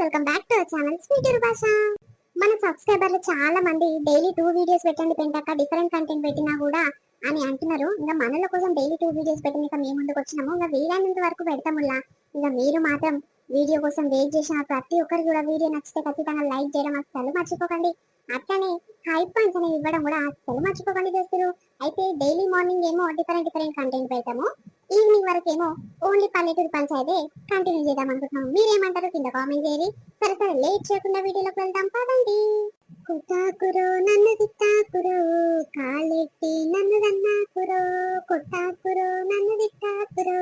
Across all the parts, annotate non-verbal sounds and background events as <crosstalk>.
Welcome back to our channel sweet భాష మన సబ్స్క్రైబర్లు చాలా మంది డైలీ టూ వీడియోస్ పెట్టండి పెంటాక డిఫరెంట్ కంటెంట్ పెట్టినా కూడా అని అంటున్నారు. ఇంకా మనల కోసం డైలీ టూ వీడియోస్ పెట్టిన ఇంకా మేము ముందుకు వచ్చినాము. ఇంకా వీలైనంత వరకు పెడతాముల్లా. ఇంకా మీరు మాత్రం వీడియో కోసం వెయిట్ చేసిన ప్రతి ఒక్కరు కూడా వీడియో నచ్చితే ఖచ్చితంగా లైక్ చేయడం అస్సలు మర్చిపోకండి. అట్లనే హైప్ పాయింట్స్ అనేవి ఇవ్వడం కూడా అస్సలు మర్చిపోకండి చేస్తారు అయితే డైలీ మార్నింగ్ ఏమో డిఫరెంట్ డిఫరెంట్ కంటెంట్ పెడతాము. ఈవినింగ్ వరకు ఏమో ఓన్లీ పల్లెటూరు పంచాయతీ కంటిన్యూ చేద్దాం అనుకుంటున్నాం మీరేమంటారు? కింద కామెంట్ చేయండి. సరే సరే లేట్ చేయకుండా వీడియోలోకి వెళ్దాం. పదండి. కుటాకురో నన్ను తిట్టాకురో కాలెట్టి నన్ను దన్నాకురో కొట్టాకురో నన్ను తిట్టాకురో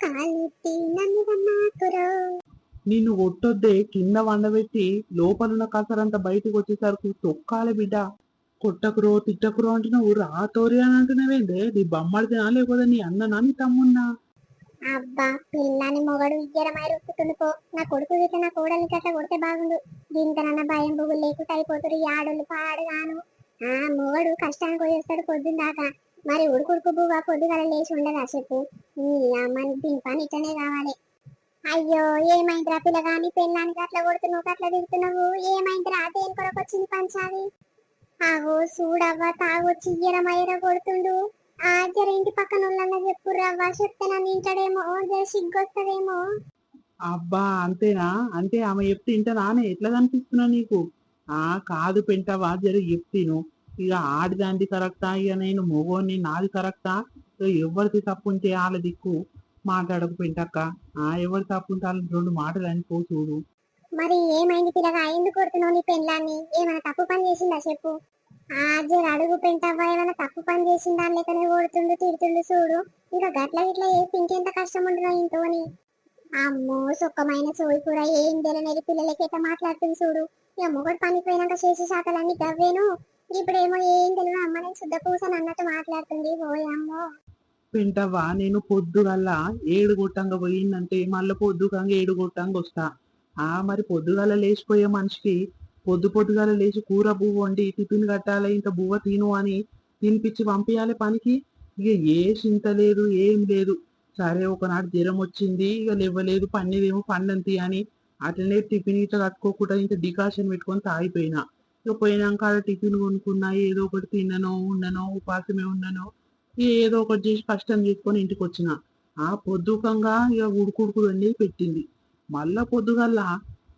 కాలెట్టి నన్ను దన్నాకురో నిన్ను కొట్టొద్దే కింద వండబెట్టి లోపలున్న కసరంతా బయటకు వచ్చేసరికి తొక్కాలి బిడ్డ. కొట్టకురో తిట్టకురో అంటున్నావు. రాతోరి అని అంటున్నావేందే నీ బొమ్మడిదినా లేకపోతే నీ అన్ననా నీ తమ్మున్నా? అబ్బా పిల్లని మొగడు ఇయ్యరమై రుక్కుతుంది పో. నా కొడుకు గిట్ల నా కోడలికి అట్లా కొడితే బాగుండు. దీనికనన్నా భయం బుగులు లేకుండా అయిపోతారు యాడులు ఆడోళ్ళు పాడుగాను. ఆ మొగడు కష్టానికి పోయేస్తాడు పొద్దున్న దాకా మరి ఉడుకుడుకు బువ్వ పొద్దుగల లేచి ఉండదా చెప్పు. నీ అమ్మని దీని పని ఇట్లనే కావాలి. అయ్యో ఏమైందిరా పిల్లగాని? పెళ్ళానికి అట్లా కొడుతున్నావు అట్లా తిడుతున్నావు? ఏమైందిరా? దేని కొరకు వచ్చింది పంచాలి ఆగో చూడవ్వ తాగొచ్చి మైర కొడుతుండు. ఆ జర ఇంటి పక్కన వాళ్ళన్నా చెప్పు రవ్వ చెప్తే నన్ను ఇంటాడేమో జర సిగ్గొస్తదేమో. అబ్బా అంతేనా? అంటే ఆమె చెప్తే ఇంటనానే ఎట్లా కనిపిస్తున్నా నీకు? ఆ కాదు పెంటవా జర చెప్తాను. ఇక ఆడిదాంది కరెక్టా? ఇక నేను మొగోని నాది కరెక్టా? ఇక ఎవరిది తప్పు ఉంటే వాళ్ళ దిక్కు? మాట్లాడకు పెంటక్క. ఆ ఎవరి తప్పు ఉంటే వాళ్ళ రెండు మాటలు అనుకో చూడు. మరి ఏమైంది పిల్లగా? ఎందుకు కొడుతున్నావు నీ పెళ్ళాన్ని? ఏమైనా తప్పు పని చేసిందా చెప్పు. ఆ జర అడుగు పెంటవ్వ ఏమైనా తప్పు పని చేసిందా లేకనే కొడుతుండు తిడుతుండు చూడు. ఇంకా గట్ల గిట్ల వేసి ఇంకెంత కష్టం ఉండదు ఇంతోని అమ్మో సుఖమైన సోయి కూర ఏం తెలియని పిల్లలకి ఎట్లా మాట్లాడుతుంది చూడు. ఇక మొగడు పనికి పోయినాక చేసే శాతలన్నీ గవ్వేను. ఇప్పుడేమో ఏం తెలియదు అమ్మ నేను శుద్ధ పూసని అన్నట్టు మాట్లాడుతుంది. ఓయమ్మో పెంటవ్వా నేను పొద్దుగల్లా ఏడు గొట్టంగా పోయిందంటే మళ్ళీ పొద్దుగంగా ఏడు గొట్టంగా వస్తా. ఆ మరి పొద్దుగాల లేచిపోయే మనిషికి పొద్దు పొద్దుగాల లేచి కూర బువ్వ వండి టిఫిన్ కట్టాలి ఇంత బువ్వ తిను అని తినిపించి పంపించాలి పనికి. ఇక ఏ చింత లేదు ఏం లేదు. సరే ఒకనాడు జ్వరం వచ్చింది ఇక లేవలేదు పన్నీదేమో పండంతి అని అట్లనే టిఫిన్ ఇట్లా కట్టుకోకుండా ఇంత డికాషన్ పెట్టుకొని తాగిపోయినా. ఇక పోయినాక ఆడ టిఫిన్ కొనుక్కున్నా ఏదో ఒకటి తిన్ననో ఉండనో ఉపాసమే ఉండనో ఏదో ఒకటి చేసి కష్టం చేసుకొని ఇంటికి వచ్చిన ఆ పొద్దుకంగా ఇక ఉడుకుడుకుడు అనేది పెట్టింది. మళ్ళా పొద్దుగల్లా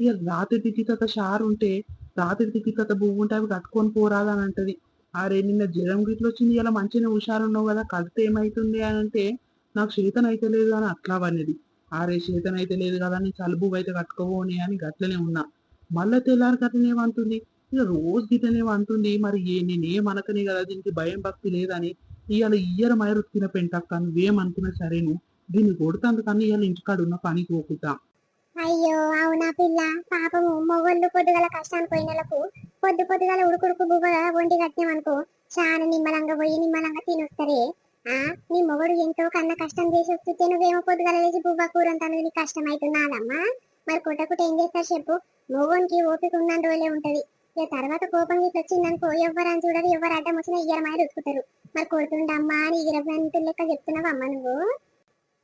ఇక రాత్రి తిక్కికత షారు ఉంటే రాత్రి తిక్కికత బువ్వు ఉంటే అవి కట్టుకొని పోరాదా అని అంటది అరే నిన్న జ్వరం గిట్ల వచ్చింది ఇలా మంచిగా హుషారు ఉన్నావు కదా కడితే ఏమైతుంది అని అంటే నాకు చేతన అయితే లేదు అని అట్లా అనేది అరే చేతన అయితే లేదు కదా నేను చలుబు అయితే కట్టుకోబోని అని గట్లనే ఉన్నా. మళ్ళా తెల్లారి గట్లనే అంటుంది ఇక రోజు గిట్లనే అంటుంది మరి ఏ నేనేం అనకనే కదా దీనికి భయం భక్తి లేదని ఇవాళ ఇయ్యర మైరుత్తిన పెంటక్క నువ్వేమనుకున్నా సరేను దీన్ని కొడుతాను కానీ ఇవాళ ఇంటికాడు ఉన్న పనికి పోకుతా అయ్యో అవునా పిల్ల? పాపము మొగళ్ళు పొద్దుగల కష్టానికి పోయినలకు పొద్దు పొద్దుగల ఉడుకుడుకు బువ్వ వండి కట్టినామనుకో చాలా నిమ్మలంగా పోయి నిమ్మలంగా తినొస్తారే. ఆ నీ మొగడు ఎంతో కన్నా కష్టం చేసి వస్తుంటే నువ్వేమో పొద్దుగల లేచి బువ్వ కూర అంతా నీకు కష్టం అవుతున్నాదమ్మా మరి కొట్టకుట ఏం చేస్తారు చెప్పు. మొగోనికి ఓపిక ఉన్న రోజులే ఉంటది. ఇక తర్వాత కోపం ఇట్లా వచ్చిందనుకో ఎవరని చూడరు ఎవరు అడ్డం వచ్చినా ఇయ్యర మాయ రుచుకుతారు మరి కొడుతుండమ్మా అని ఇరవై లెక్క చెప్తున్నావమ్మా నువ్వు?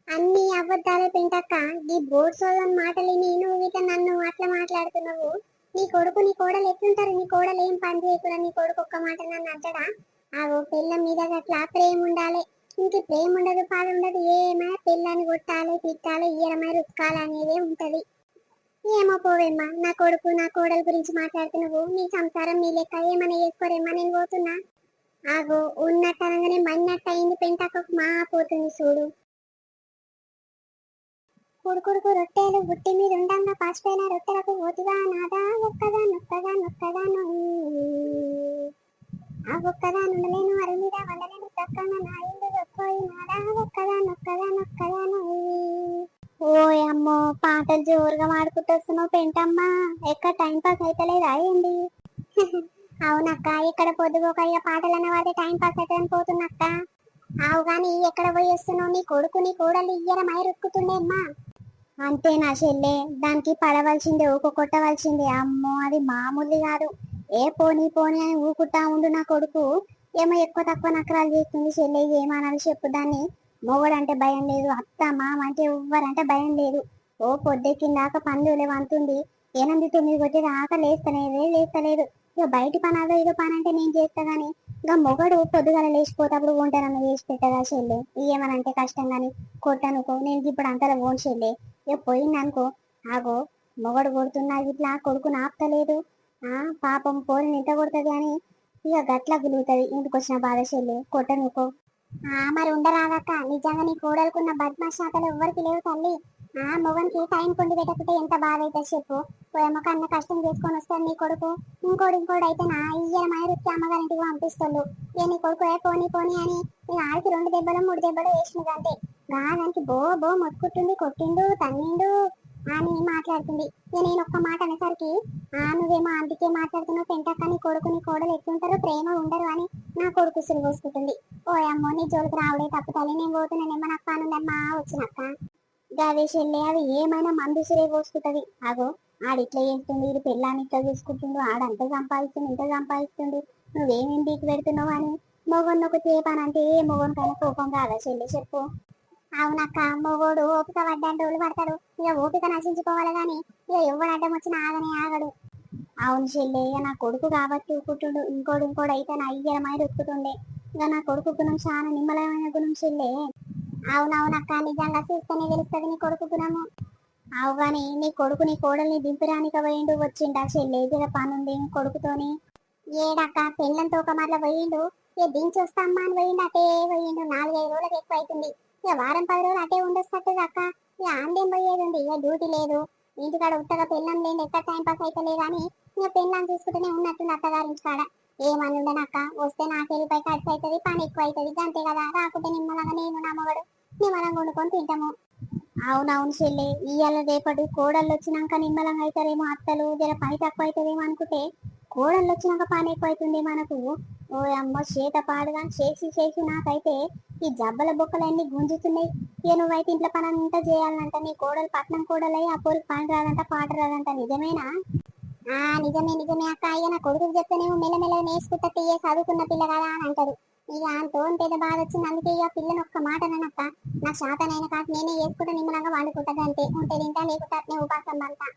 అన్ని అబద్ధాలే పెంటక్క ఈ బోర్డ్ మాటలు నేను ఇక నన్ను అట్లా మాట్లాడుతున్నావు? నీ కొడుకు నీ కోడలు ఎట్లుంటారు? నీ కోడలు ఏం పని చేయకుండా నీ కొడుకు ఒక్క మాట నన్ను అంటడా? ఆ ఓ పిల్ల మీద అట్లా ప్రేమ ఉండాలి. ఇంక ప్రేమ ఉండదు పాలు ఉండదు. ఏమైనా పిల్లని కొట్టాలి తిట్టాలి ఈయనమై రుక్కాలి అనేదే ఉంటది. ఏమో పోవేమ్మా నా కొడుకు నా కోడల గురించి మాట్లాడుతున్నావు? నీ సంసారం నీ లెక్క ఏమైనా చేసుకోరేమ్మా? నేను పోతున్నా. ఆగో ఉన్నట్టు అనగానే మన్నట్టు అయింది పెంటకు మా పోతుంది చూడు. కుడుకుడుకు రొట్టెలు బుట్టి మీద ఉండంగా పాసిపోయిన రొట్టెలకు ఓతుగా నాదా? ఒక్కగా నొక్కదా నొక్కదా ఆ ఒక్కగా నుండలేను అరి మీద వండలేను చక్కన నా ఇల్లు ఒక్కోయి నాదా? ఒక్కగా నొక్కదా నొక్కదా ఓయ్ అమ్మో పాటలు జోరుగా మాడుకుంటూ వస్తున్నావు పెంటమ్మా. ఎక్కడ టైం పాస్ అయితలేదు అయ్యండి అవునక్క ఇక్కడ పొద్దుగోక ఇక పాటలు అన్న వాడితే టైం పాస్ అవుతుందని పోతున్నక్క. ఆవు గాని ఎక్కడ పోయి వస్తున్నావు? నీ కొడుకు నీ కోడలు ఇయ్యర మై రుక్కుతుండేమ్మా అంతే నా చెల్లె? దానికి పడవలసిందే ఊకు కొట్టవలసిందే. అమ్మో అది మామూలు కాదు. ఏ పోనీ పోనీ అని ఊకుతా ఉండు నా కొడుకు. ఏమో ఎక్కువ తక్కువ నకరాలు చేస్తుంది చెల్లె ఏమనాలి చెప్పు దాన్ని. మొగడంటే భయం లేదు. అత్త మామ అంటే ఎవ్వరంటే భయం లేదు. ఓ పొద్దెక్కిందాక పండులే వంతుంది ఎనిమిది తొమ్మిది కొట్టి దాకా లేస్తలేదు లేస్తలేదు. ఇక బయట పని అదో ఇదో పని అంటే నేను చేస్తా కానీ ఇక మొగడు పొద్దుగాల లేచిపోతప్పుడు వంటనన్న చేసి పెట్టగా చెల్లె? ఏమనంటే కష్టం గాని కొట్టనుకో నేను ఇప్పుడు అంతలో ఓన్ చెల్లె. ఇక పోయిందనుకో ఆగో మొగడు కొడుతున్నా ఇట్లా కొడుకుని ఆపుతలేదు ఆ పాపం పోలిని ఎంత కొడుతుంది అని ఇక గట్ల గులుగుతుంది. ఇంటికి వచ్చిన బాధ చెల్లె కొట్టనుకో. ఆ మరి ఉండరాదక్క. నిజంగా నీ కోడలుకున్న బద్మాశాతలు ఎవ్వరికి లేవు తల్లి. ఆ మొగనికి టైం కొండి పెట్టకుంటే ఎంత బాధ అవుతుంది చెప్పు. పోయమ్మక అన్న కష్టం చేసుకొని వస్తాడు నీ కొడుకు. ఇంకోటి ఇంకోటి అయితే నా ఇయ్యల మాయరుకి అమ్మగారింటికి పంపిస్తాడు. ఏ నీ కొడుకు ఏ పోనీ పోనీ అని నేను ఆడికి రెండు దెబ్బలు మూడు దెబ్బలు వేసినది అంతే గాదానికి బో బో మొత్తుకుంటుంది కొట్టిండు తన్నిండు అని మాట్లాడుతుంది. నేను ఒక్క మాట అనేసరికి ఆ నువ్వేమో అందుకే మాట్లాడుతున్నావు పెంటక్క నీ కొడుకు నీ కోడలు ఎట్లుంటారు ప్రేమ ఉండరు అని నా కొడుకు సిరి పోసుకుంటుంది. ఓ అమ్మో నీ జోలికి రావడే తప్పుతాలి నేను పోతున్నానేమో నాకు పనుందమ్మా వచ్చినక్క. గదే చెల్లె అది ఏమైనా మందు సిరే పోసుకుంటది. అగో ఆడిట్లా చేస్తుంది ఇది పెళ్ళాన్ని ఇట్లా చూసుకుంటుండు ఆడంత సంపాదిస్తుంది ఇంత సంపాదిస్తుంది నువ్వేమేం బీకి పెడుతున్నావు అని మొగన్ ఒక చేపానంటే ఏ మొగనికైనా కోపం కాదా చెల్లె చెప్పు. అవునక్క మొగోడు ఓపిక పడ్డాన్ని రోజులు పడతాడు. ఇక ఓపిక నశించుకోవాలి గాని ఇక ఎవరు అడ్డం వచ్చిన ఆగనే ఆగడు. అవును చెల్లె ఇక నా కొడుకు కాబట్టి ఊపుకుంటుండు ఇంకోడు ఇంకోడు అయితే నా అయ్యరమై ఉక్కుతుండే ఇక నా కొడుకు గుణం చాలా నిమ్మలమైన గుణం చెల్లె. అవునవునక్క నిజంగా చూస్తేనే తెలుస్తుంది నీ కొడుకు గుణము. అవు కానీ నీ కొడుకు నీ కోడల్ని దింపురానిక పోయిండు వచ్చిండా? చెల్లేదిగా పనుంది కొడుకుతోని. ఏడక్క పెళ్ళంతో ఒక మరల పోయిండు ఏ దించి వస్తామ్మా అని పోయిండు అటే పోయిండు. నాలుగైదు రోజులకు ఎక్కువ అవుతుంది ఇక వారం పది రోజులు అటే ఉండొస్తట్టు అక్క. ఇక ఆందేం పోయేది ఉంది? ఇక డ్యూటీ లేదు. ఇంటికాడ ఉత్తగా పెళ్ళం లేదు ఎక్కడ టైం పాస్ అయితే లేదని ఇక పెళ్ళాన్ని చూసుకుంటూనే ఉన్నట్టుంది అత్తగారించి కాడ. ఏమని ఉండనక్క వస్తే నాకు వెళ్ళిపోయి ఖర్చు అవుతుంది పని ఎక్కువ అవుతుంది అంతే కదా. రాకుంటే నిమ్మలంగా నేను నా మొగడు. నిమ్మలంగా వండుకొని తింటాము. అవునవును చెల్లె ఇవాళ రేపటి కోడళ్ళు వచ్చినాక నిమ్మలంగా అవుతారేమో అత్తలు జర పని తక్కువ అవుతుందేమో అనుకుంటే కోడళ్ళు వచ్చినాక పని ఎక్కువ అవుతుంది మనకు. ఓ అమ్మ చేత పాడుగా చేసి చేసి నాకైతే ఈ జబ్బల బొక్కలన్నీ గుంజుతున్నాయి. ఇక నువ్వైతే ఇంట్లో పని అంతా చేయాలంట నీ కోడలు పట్నం కోడలై ఆ పోరికి పని రాదంట పాట రాదంట నిజమేనా? ఆ నిజమే నిజమే అక్క. అయ్య నా కొడుకు చెప్తేనేమో మెల్లమెల్లగా నేర్చుకుంటా తీయ చదువుకున్న పిల్ల కదా అని అంటారు ఇక అంతో పెద్ద బాధ వచ్చింది. అందుకే ఇక పిల్లని ఒక్క మాట అనక్క నా శాతనైన కాదు నేనే చేసుకుంటా నిమ్మలంగా వండుకుంటా అంతే ఉంటే తింటా లేకుంటే అట్నే ఉపాసం అంతా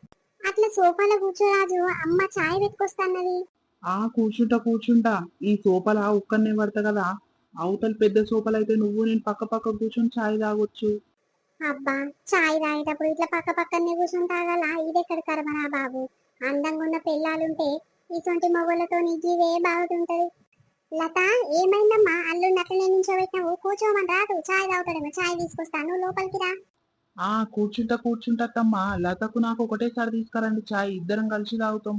అట్లా సోఫాలో కూర్చోరాజు అమ్మ చాయ్ పెట్టుకొస్తాన్నది. ఆ కూర్చుంటా కూర్చుంటా. ఈ సోపల ఒక్కనే పడతా కదా. అవతల పెద్ద సోపలు అయితే నువ్వు నేను పక్క పక్క కూర్చొని ఛాయ్ తాగొచ్చు. అబ్బా చాయ్ తాగేటప్పుడు ఇట్లా పక్క పక్కనే కూర్చొని తాగాల? ఇదెక్కడ కర్మనా బాబు? అందంగా ఉన్న పిల్లలుంటే ఇటువంటి మొగలతో నీ జీవే బాగుంటది లత ఏమైందమ్మా? అల్లుండి అట్లనే నించోబెట్టినావు కూర్చోమని రాదు. చాయ్ తాగుతాడేమో. చాయ్ తీసుకొస్తాను లోపలికి రా. ఆ కూర్చుంటా కూర్చుంటా తమ్మా లతకు నాకు ఒకటేసారి తీసుకురండి ఛాయ్ ఇద్దరం కలిసి తాగుతాం.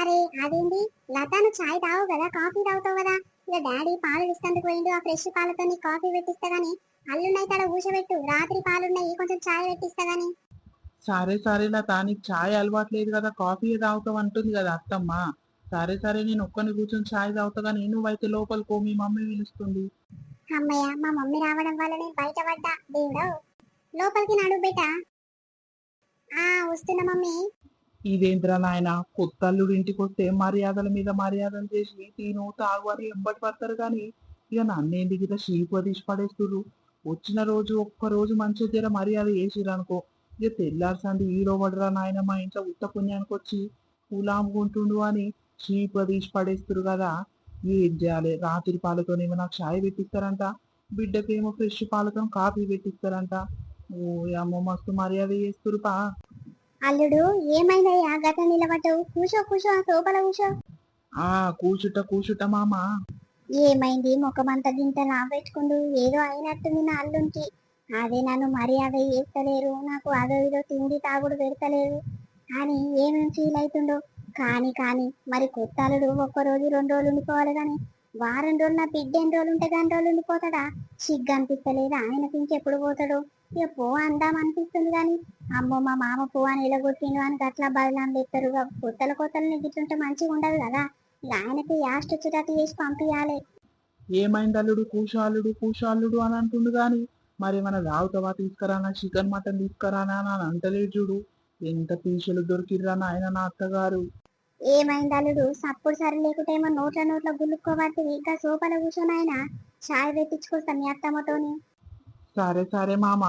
అరే అదేంటి లత నువ్వు చాయ్ తాగు కదా. కాఫీ తాగుతావు కదా. ఇక డాడీ పాలు ఇస్తాందుకు పోయిండు. ఆ ఫ్రెష్ పాలతో నీ కాఫీ పెట్టిస్తా గానీ అల్లుండైతే అక్కడ కూర్చోబెట్టు. రాత్రి పాలున్నాయి కొంచెం చాయ్ పెట్టిస్తా గానీ. సరే సరే లత. నీకు ఛాయ్ అలవాట్లేదు కదా. కాఫీ తాగుతావు అంటుంది కదా అత్తమ్మ. సరే సరే నేను ఒక్కని కూర్చొని ఛాయ్ తాగుతా కానీ నువ్వైతే లోపలికో మీ మమ్మీ పిలుస్తుంది. అమ్మయ్య మా మమ్మీ రావడం వల్ల నేను దేవుడు లోపలికి నడు బేట ఆ వస్తున్నా మమ్మీ. ఇదేంద్రా నాయన కొత్త అల్లుడు ఇంటికి వస్తే మర్యాదల మీద మర్యాదలు చేసి తిను తాగు అని ఎంబటి పడతారు కానీ ఇక నన్నేందుకు ఇట్లా షీపు తీసి పడేస్తుర్రు? వచ్చిన రోజు ఒక్క రోజు మంచిగా జర మర్యాద అనుకో. ఇక తెల్లారిసంది ఈడో పడరా నాయన మా ఇంట్లో ఉత్త పుణ్యానికి వచ్చి పూలాముకుంటుండు అని షీపు తీసి పడేస్తురు కదా. ఏం చేయాలి? రాత్రి పాలతోనేమో నాకు చాయ్ పెట్టిస్తారంట. బిడ్డకేమో ఫ్రెష్ పాలతో కాఫీ పెట్టిస్తారంట. ఓ అమ్మ మస్తు మర్యాద చేస్తురు పా అల్లుడు ఏమైందయ్యా గత నిలబడ్డావు. కూర్చో కూర్చో ఆ సోఫాల కూర్చో. ఆ కూచుట కూచుట మామ. ఏమైంది? ముఖమంతా గింత రాబెట్టుకుండు ఏదో అయినట్టుంది నా అల్లునికి. అదే నన్ను మర్యాద చేస్తలేరు. నాకు అదో ఇదో తిండి తాగుడు పెడతలేరు. అని ఏమేమి ఫీల్ అవుతుండో కానీ కానీ మరి కొత్త అల్లుడు ఒక్క రోజు రెండు రోజులు ఉండిపోవాలి కానీ వారం రోజులు నా బిడ్డ ఎన్ని రోజులు ఉంటే దాని రోజులు ఉండిపోతాడా? సిగ్గు అనిపిస్తలేదు. ఆయనకి ఇంకెప్పుడు పోతాడు? ఇక పో అందాం అనిపిస్తుంది కానీ అమ్మో మా మామ పో అని ఇలగొట్టిండు అని గట్లా బదులాం తెస్తారు కొత్తల కొత్తలు గిట్లుంటే మంచిగా ఉండదు కదా. ఇక ఆయనకి యాస్ట్ వచ్చేటట్టు చేసి పంపించాలి ఏమైంది అల్లుడు? కూశాలుడు కూశాలుడు అని అంటుండు గాని మరి మన రావుతావా? తీసుకురానా? చికెన్ మటన్ తీసుకురానా? అని అంటలేడు చూడు. ఎంత పీసులు దొరికిర్రా నాయన నా అత్తగారు. ఏమైంది అల్లుడు? సప్పుడు సరి లేకుంటే ఏమో నోట్ల నోట్ల గుల్లుకోబట్టి ఇంకా సోఫాలో కూర్చొని ఆయన చాయ్ పెట్టించుకొస్తాం మీ అత్తమ్మతోని సరే సరే మామ.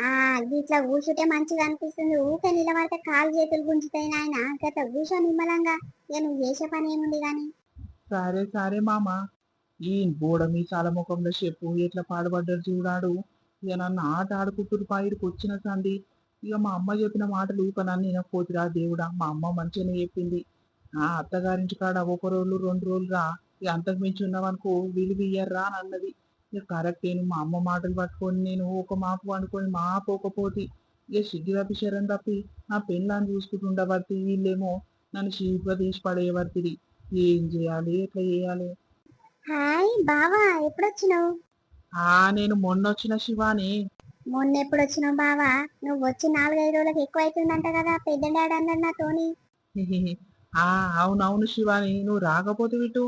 ఆ ఇట్లా కూర్చుంటే మంచిగా అనిపిస్తుంది. ఊకే నిలబడితే కాలు చేతులు గుంజుతాయి నాయన. గట్ల కూర్చో నిమ్మలంగా. నువ్వు చేసే పని ఏముంది గాని సరే సరే మామ. ఈ బోడ మీ చాలా ముఖంలో చెప్పు ఎట్లా పాడుపడ్డారు చూడాడు. ఇక నన్ను ఆట ఆడుకుంటురు పాయిడికి వచ్చిన సంది ఇక మా అమ్మ చెప్పిన మాటలు ఊకనన్ను వినకపోతురా దేవుడా మా అమ్మ మంచిగానే చెప్పింది. ఆ అత్తగారింటి కాడ ఒక రోజు రెండు రోజులు రా ఇక అంతకు మించి ఉన్నావనుకో విలువ ఇయ్యర్రా అని అన్నది. ఇక కరెక్ట్ నేను మా అమ్మ మాటలు పట్టుకొని నేను ఒక మాపు అనుకొని మాపోకపోతే ఇక సిగ్గురపి శరం తప్పి నా పెళ్ళాన్ని చూసుకుంటుండబట్టి వీళ్ళేమో నన్ను చీప్గా తీసి పడేయబడుతుంది ఏం చేయాలి ఎట్లా చేయాలి? హాయ్ బావా ఎప్పుడొచ్చినావు? ఆ నేను మొన్న వచ్చిన శివాని. మొన్న ఎప్పుడు వచ్చినావు బావా? నువ్వు వచ్చి నాలుగైదు రోజులకు ఎక్కువ అవుతుందంట కదా పెద్ద డాడీ అన్నాడు నాతోని <laughs> ఆ అవునవును శివాని నువ్వు రాకపోతే విటు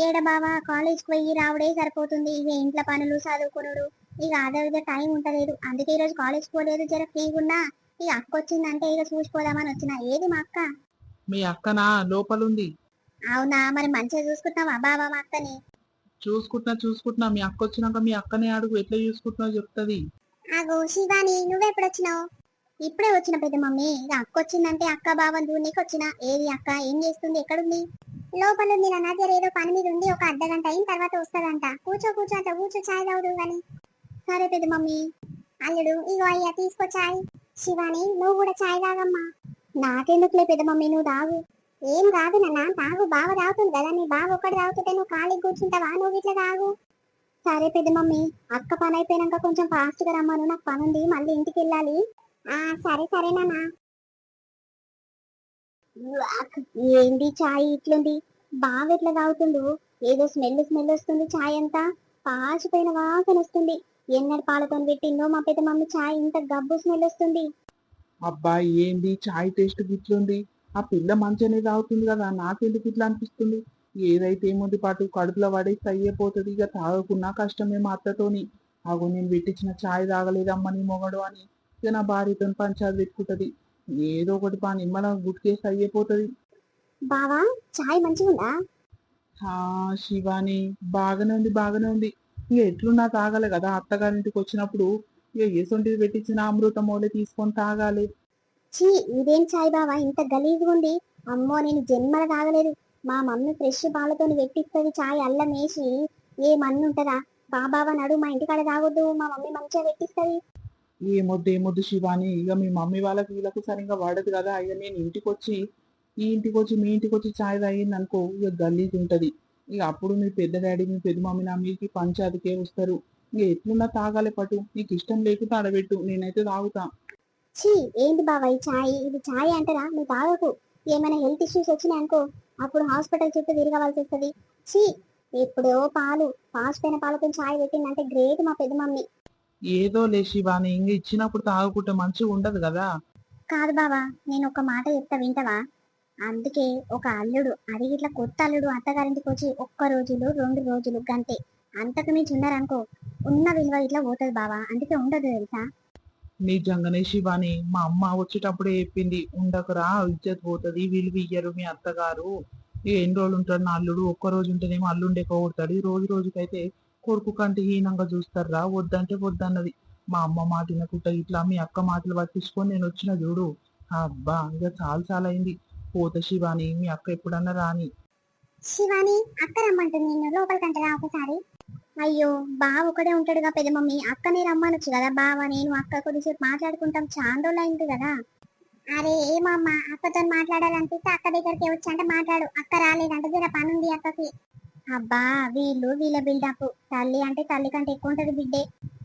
ఏడ బావా కాలేజ్కి పోయి రావడే సరిపోతుంది. ఇక ఇంట్లో పనులు చదువుకునుడు. ఇక అదే విధ టైం ఉంటలేదు. అందుకే ఈ రోజు కాలేజ్కి పోలేదు జర ఫ్రీగా ఉన్నా ఇక అక్క వచ్చిందంటే ఇక చూసిపోదామని వచ్చిన. ఏది మా అక్క? మీ అక్కనా? లోపలుంది. అవునా మరి మంచిగా చూసుకుంటున్నావా బావా మా అక్కని? చూసుకుంటున్నా చూసుకుంటున్నా. మీ అక్క వచ్చినాక మీ అక్కనే అడుగు ఎట్లా చూసుకుంటున్నావు చెప్తుంది. ఆగో శివాని నువ్వెప్పుడొచ్చినావు? ఇప్పుడే వచ్చిన పెద్ద మమ్మీ ఇక అక్క వచ్చిందంటే అక్క బావని చూడనీకి వచ్చిన ఏది అక్క? ఏం చేస్తుంది? ఎక్కడుంది? లోపల ఉంది నా దగ్గర ఏదో పని మీద ఉంది ఒక అర్ధ గంట అయిన తర్వాత వస్తుందంట. కూర్చో కూర్చో అంట కూర్చో చాయ్ తాగుదు కానీ సరే పెద్ద మమ్మీ. అల్లుడు ఇగో అయ్యా తీసుకో చాయ్. శివాని నువ్వు కూడా చాయ్ తాగమ్మా. నాకెందుకులే పెద్ద మమ్మీ నువ్వు తాగు. ఏం కాదు నాన్న తాగు. బావ తాగుతుంది కదా నీ బావ ఒక్కటి తాగుతుంటే నువ్వు ఖాళీ కూర్చుంటావా? నువ్వు ఇట్లా తాగు. సరే పెద్ద మమ్మీ అక్క పని అయిపోయినాక కొంచెం ఫాస్ట్గా రమ్మను నాకు పని ఉంది మళ్ళీ ఇంటికి వెళ్ళాలి. ఆ సరే సరే నాన్న. ఏంది చాయ్ ఇట్లుంది? బాగా ఎట్లా తాగుతుండు? ఏదో స్మెల్ స్మెల్ వస్తుంది చాయ్ అంతా. పాచిపోయిన వాసన వస్తుంది. ఎన్నడు పాలతో పెట్టిందో మా పెద్ద మమ్మీ చాయ్ ఇంత గబ్బు స్మెల్ వస్తుంది. అబ్బా ఏంది? చాయ్ టేస్ట్ ఇట్లుంది ఆ పిల్ల మంచిగానే తాగుతుంది కదా నాకెందుకు ఇట్లా అనిపిస్తుంది? ఏదైతే ఏముంది పాటు కడుపులో పడేస్తే అయ్యేపోతుంది ఇక తాగకున్నా కష్టమే మా అత్తతోని అగో నేను పెట్టించిన చాయ్ తాగలేదమ్మా నీ మొగడు అని. ఇక నా భార్యతో పంచాలు పెట్టుకుంటది. ఏదో ఒకటి పా నిమ్మల గుట్కేస్తే అయ్యేపోతుంది బావా చాయ్ మంచిగా ఉందా? ఆ శివాని బాగానే ఉంది బాగానే ఉంది. ఇక ఎట్లున్నా తాగాలి కదా. అత్తగారింటికి వచ్చినప్పుడు ఇక ఏసొంటిది పెట్టించిన అమృతం ఓలే తీసుకొని తాగాలి. చీ ఇదేం చాయ్ బావా? ఇంత గలీజ్గా ఉంది. అమ్మో నేను జన్మల తాగలేదు. మా మమ్మీ ఫ్రెష్ పాలతో పెట్టిస్తుంది చాయ్ అల్లం వేసి. ఏ మన్ను ఉంటదా? బాబావా నడు మా ఇంటికాడ తాగొద్దు మా మమ్మీ మంచిగా పెట్టిస్తుంది ఏమొద్దు ఏమొద్దు శివాని ఇక మీ మమ్మీ వాళ్ళకి వీళ్ళకు సరిగ్గా వాడదు కదా. ఇక నేను ఇంటికి వచ్చి ఈ ఇంటికి వచ్చి మీ ఇంటికి వచ్చి చాయ్ తాగింది అనుకో ఇక గలీజ్ ఉంటది ఇక అప్పుడు మీ పెద్ద డాడీ మీ పెద్ద మమ్మీ నా మీకి పంచాయతీకే వస్తారు. ఇక ఎట్లున్నా తాగాలి పట్టు. నీకు ఇష్టం లేకపోతే ఆడబెట్టు. నేనైతే తాగుతా. ఛీ ఏంటి ఈ చాయ్ ఇది చాయ్ అంటారా? నువ్వు తాగకు. ఏమైనా హెల్త్ ఇష్యూస్ వచ్చినాయి అనుకో అప్పుడు హాస్పిటల్ చుట్టూ తిరగవలసి వస్తుంది. ఛీ ఎప్పుడో పాలు పాసిపోయిన పాలతో చాయ్ పెట్టిందంటే గ్రేట్ మా పెద్ద మమ్మీ. ఏదో లే శివాని ఇంక ఇచ్చినప్పుడు తాగుకుంటే మంచిగా ఉండదు కదా. కాదు బావా నేను ఒక మాట చెప్తా వింటవా? అందుకే ఒక అల్లుడు అది ఇట్లా కొత్త అల్లుడు అత్తగారింటికి వచ్చి ఒక్క రోజులు రెండు రోజులు గంటే అంతకు మించి ఉన్నారనుకో ఉన్న విలువ ఇట్లా పోతుంది బావా. అందుకే ఉండదు తెలుసా? నిజంగానే శివాని మా అమ్మ వచ్చేటప్పుడే చెప్పింది ఉండకురా ఇజ్జత్ పోతుంది వీళ్ళు ఇయ్యరు మీ అత్తగారు. ఎన్ని రోజులు ఉంటాడు నా అల్లుడు ఒక్క రోజు ఉంటేనేమో అల్లుండే కొడతాడు ఈ రోజు రోజుకైతే కొడుకు కంటే హీనంగా చూస్తారా వద్దంటే వద్దన్నది. మా అమ్మ మాట వినకుండా ఇట్లా మీ అక్క మాటలు పట్టించుకొని నేను వచ్చిన చూడు. అబ్బా ఇక చాలా చాలా అయింది. పోత శివాని మీ అక్క ఎప్పుడన్నా రాని. శివాని అక్క రమ్మంటుంది నిన్ను లోపలికంటరా ఒకసారి? అయ్యో బావ ఒకడే ఉంటాడుగా పెద్ద మమ్మీ. అక్కనే రమ్మనొచ్చు కదా బావ. నేను అక్క కొద్దిసేపు మాట్లాడుకుంటాం. చాలా రోజులు అయింది కదా. అరే ఏమమ్మా అక్కతో మాట్లాడాలనిపిస్తే అక్క దగ్గరికి వచ్చి అంటే మాట్లాడు. అక్క రాలేదంటే. జర పని ఉంది అక్కకి. అబ్బా వీళ్ళు వీళ్ళ బిల్డప్. తల్లి అంటే తల్లి కంటే ఎక్కువ ఉంటది బిడ్డే.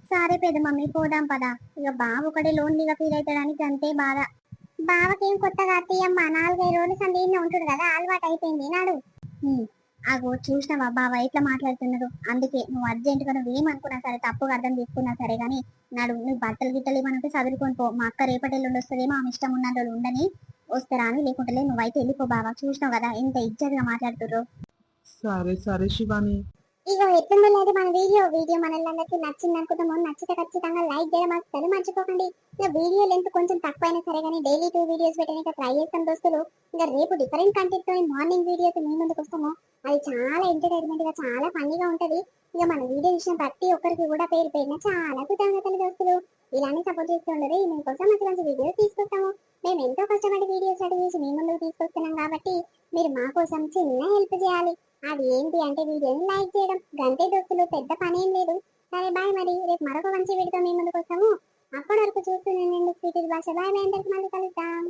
సరే పెద్ద మమ్మీ పోదాం పదా. ఇక బావ ఒకడే లోన్లీగా ఫీల్ అవుతాడానికి అంతే బాధ. బావకేం కొత్తగా అత్తయ్యమ్మ నాలుగైదు రోజులు సందేహంగా ఉంటుంది కదా. అలవాటు అయిపోయింది నాడు అగో చూసినావా బావ ఎట్లా మాట్లాడుతున్నాడు అందుకే నువ్వు అర్జెంట్గా నువ్వు ఏమనుకున్నా సరే తప్పుగా అర్థం చేసుకున్నా సరే కానీ నాడు నువ్వు బట్టలు గిట్టలు ఏమనుకుంటే చదువుకొని పో. మా అక్క రేపటి వస్తుందేమో ఆమె ఇష్టం ఉన్న రోజులు ఉండని వస్తారా అని లేకుంటే నువ్వైతే వెళ్ళిపో బావా చూసినావు కదా ఎంత ఇజ్జతగా మాట్లాడుతుర్రు. సరే సరే శివాని. ఇగో ఎట్లుందో లేదు మన వీడియో? వీడియో మనలందరికీ నచ్చింది అనుకుంటాము నచ్చితే ఖచ్చితంగా లైక్ చేయడం అసలు మర్చిపోకండి. ఇక వీడియో లెంత్ కొంచెం తక్కువైనా సరే కానీ డైలీ టూ వీడియోస్ పెట్టడానికి ట్రై చేస్తాం దోస్తులు. ఇంకా రేపు డిఫరెంట్ కంటెంట్తో మార్నింగ్ వీడియోస్ మీ ముందుకు వస్తాము. అది చాలా ఎంటర్టైన్మెంట్గా చాలా ఫన్నీగా ఉంటది. ఇక మన వీడియో చూసిన ప్రతి ఒక్కరికి కూడా పేరు పేరున చాలా కృతజ్ఞతలు దోస్తులు. ఇలానే సపోర్ట్ చేస్తుండరు మీకోసం మంచి మంచి వీడియోస్ తీసుకొస్తాము. మేము ఎంతో కష్టపడి వీడియోస్ రెడీ చేసి మీ ముందుకు తీసుకొస్తున్నాం కాబట్టి మీరు మా కోసం చిన్న హెల్ప్ చేయాలి. అది ఏంటి అంటే వీడియోని లైక్ చేయడం? గంటే దోస్తులు పెద్ద పని ఏం లేదు. సరే బాయ్ మరి. రేపు మరొక మంచి వీడితో మీ ముందుకు వస్తాము. అప్పటి వరకు చూస్తూనే స్వీట్ భాష బాయ్ బాయ్ అందరికి మళ్ళీ కలుద్దాం.